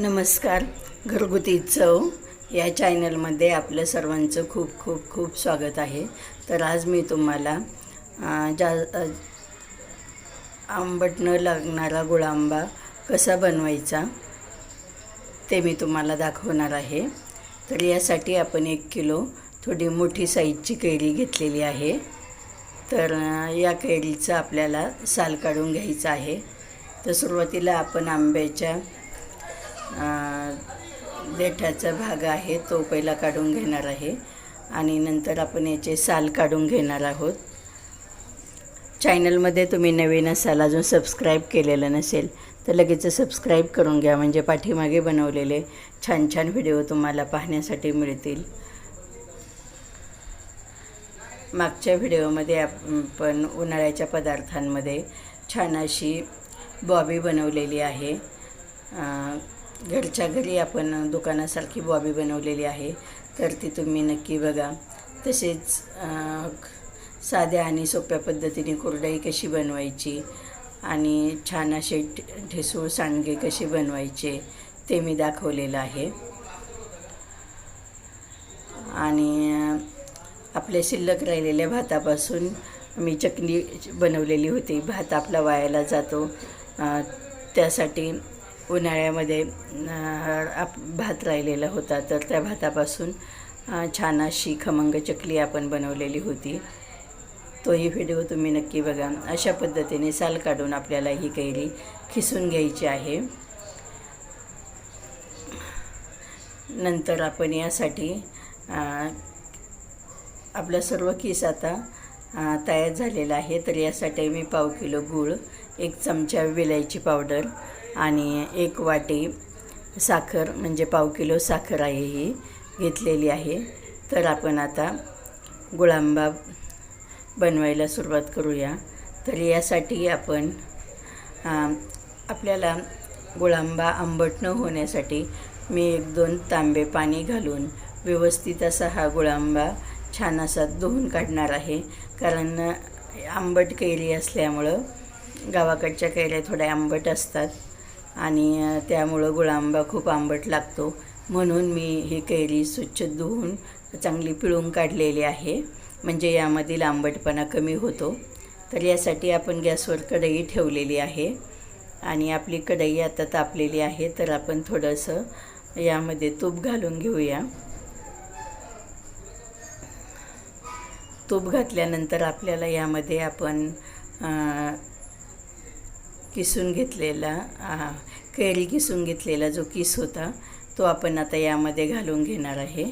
नमस्कार. घरगुती चव या चॅनलमध्ये आपलं सर्वांचं खूप खूप खूप स्वागत आहे. तर आज मी तुम्हाला जा आंबट न लागणारा गुळांबा कसा बनवायचा ते मी तुम्हाला दाखवणार आहे. तर यासाठी आपण एक किलो थोडी मोठी साईजची कैरी घेतलेली आहे. तर या कैरीचं आपल्याला साल काढून घ्यायचं आहे. तर सुरुवातीला आपण आंब्याच्या देठाचा भाग आहे तो पहिला काढून घेणार आहे. आणि नंतर आपण याचे साल काढून घेणार आहोत. चॅनलमध्ये तुम्ही नवीन असाल अजून सबस्क्राईब केलेलं नसेल तर लगेच सबस्क्राईब करून घ्या. म्हणजे पाठीमागे बनवलेले छान छान व्हिडिओ तुम्हाला पाहण्यासाठी मिळतील. मागच्या व्हिडिओमध्ये आपण उन्हाळ्याच्या पदार्थांमध्ये छान अशी बॉबी बनवलेली आहे. घरच्या घरी आपण दुकानासारखी बॉबी बनवलेली आहे. तर ती तुम्ही नक्की बघा. तसेच साध्या आणि सोप्या पद्धतीने कुरडई कशी बनवायची आणि छान असे ठेसूळ ठिसूळ सांडगे कसे बनवायचे ते मी दाखवलेलं आहे. आणि आपल्या शिल्लक राहिलेल्या भातापासून मी चकली बनवलेली होती. भात आपला वायाला जातो. त्यासाठी उन्हाळ्यामध्ये आप भात राहिलेला होता. तर त्या भातापासून छान अशी खमंग चकली आपण बनवलेली होती. तोही व्हिडिओ तुम्ही नक्की बघा. अशा पद्धतीने साल काढून आपल्याला ही कैरी खिसून घ्यायची आहे. नंतर आपण यासाठी अं, आपला सर्व किस आता तयार झालेला आहे. तर यासाठी मी पाव किलो गूळ एक चमचा विलायची पावडर आणि एक वाटी साखर म्हणजे पाव किलो साखर आहे ही घेतलेली आहे. तर आपण आता गुळांबा बनवायला सुरुवात करूया. तर यासाठी आपण आपल्याला गुळांबा आंबट न होण्यासाठी मी एक दोन तांबे पाणी घालून व्यवस्थित असा हा गुळांबा छान असा धुवून काढणार आहे. कारण आंबट कैरी असल्यामुळं गावाकडच्या कैऱ्या थोड्या आंबट असतात. आणि त्यामुळं गुळांबा खूप आंबट लागतो. म्हणून मी ही कैरी स्वच्छ धुवून चांगली पिळून काढलेली आहे. म्हणजे यामधील आंबटपणा कमी होतो. तर यासाठी आपण गॅसवर कढई ठेवलेली आहे. आणि आपली कढई आता तापलेली आहे. तर आपण थोडंसं यामध्ये तूप घालून घेऊया. तूप घातल्यानंतर आपल्याला यामध्ये आपण किसून घेतलेला अ, कैरी किसून घेतलेला जो किस होता तो आपण आता यामध्ये घालून घेणार आहे.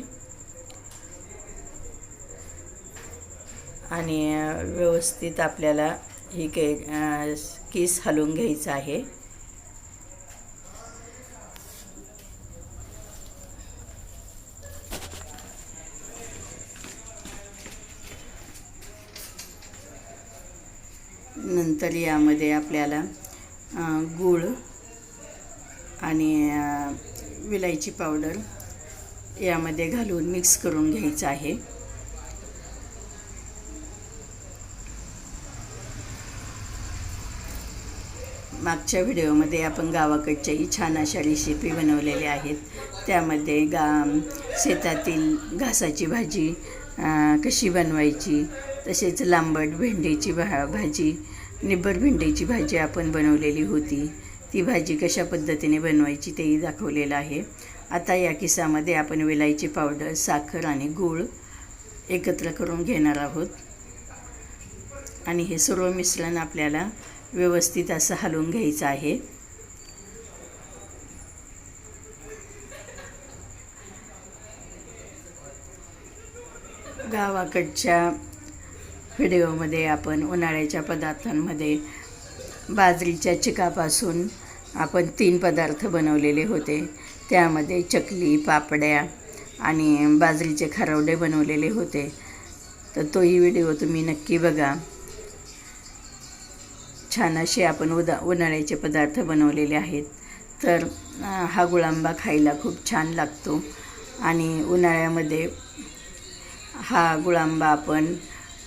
आणि व्यवस्थित आपल्याला ही के किस हलवून घ्यायचं आहे. नंतर यामध्ये आपल्याला गूळ आणि विलायची पावडर यामध्ये घालून मिक्स करून घ्यायचं आहे. मागच्या व्हिडिओमध्ये आपण गावाकडच्याही छान अशा रेसिपी बनवलेल्या आहेत. त्यामध्ये गा शेतातील घासाची भाजी कशी बनवायची तसेच लांबट भेंडीची भा भाजी निब्बर भेंडीची भाजी आपण बनवलेली होती. ती भाजी कशा पद्धतीने बनवायची तेही दाखवलेलं आहे. आता या किसामध्ये आपण वेलायची पावडर साखर आणि गूळ एकत्र करून घेणार आहोत. आणि हे सर्व मिश्रण आपल्याला व्यवस्थित असं हलवून घ्यायचं आहे. गावाकडच्या व्हिडिओमध्ये आपण उन्हाळ्याच्या पदार्थांमध्ये बाजरीच्या चिकापासून आपण तीन पदार्थ बनवलेले होते. त्यामध्ये चकली पापड्या आणि बाजरीचे खारवडे बनवलेले होते. तर तोही व्हिडिओ तुम्ही नक्की बघा. छान असे आपण उदा उन्हाळ्याचे पदार्थ बनवलेले आहेत. तर हा गुळांबा खायला खूप छान लागतो. आणि उन्हाळ्यामध्ये हा गुळांबा आपण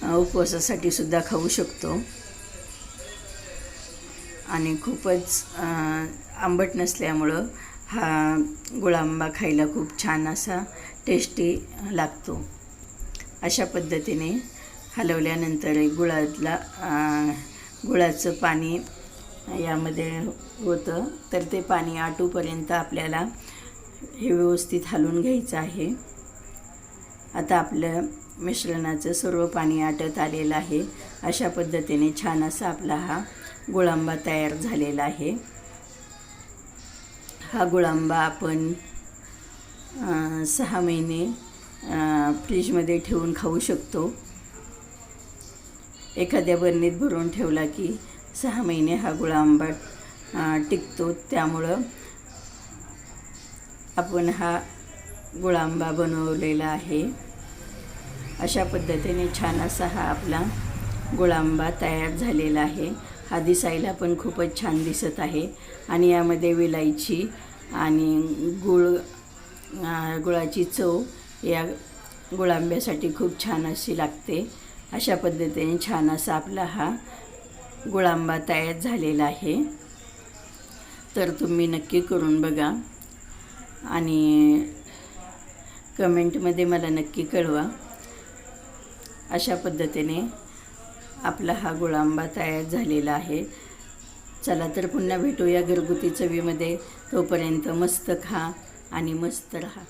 उपवासासाठी सुद्धा खाऊ शकतो. आणि खूपच आंबट नसल्यामुळं हा गुळांबा खायला खूप छान असा टेस्टी लागतो. अशा पद्धतीने हलवल्यानंतर गुळातला गुळाचं पाणी यामध्ये होतं. तर ते पाणी आटूपर्यंत आपल्याला हे व्यवस्थित हलवून घ्यायचं आहे. आता आपलं मिश्रणाचं सर्व पाणी आटत आलेलं आहे. अशा पद्धतीने छान असा आपला हा गुळांबा तयार झालेला आहे. हा गुळांबा आपण सहा महिने फ्रीजमध्ये ठेवून खाऊ शकतो. एखाद्या बरणीत भरून ठेवला की सहा महिने हा गुळांबा टिकतो. त्यामुळं आपण हा गुळांबा बनवलेला आहे. अशा पद्धतीने छान असा हा आपला गुळांबा तयार झालेला आहे. हा दिसायला पण खूपच छान दिसत आहे. आणि यामध्ये विलायची आणि गुळ गुळाची चव या गुळांब्यासाठी खूप छान अशी लागते. अशा पद्धतीने छान असा आपला हा गुळांबा तयार झालेला आहे. तर तुम्ही नक्की करून बघा आणि कमेंटमध्ये मला नक्की कळवा. अशा पद्धतीने आपला हा गुळांबा तयार झालेला आहे. चला तर पुन्हा भेटूया घरगुती चवीमध्ये. तोपर्यंत मस्त खा आणि मस्त राहा.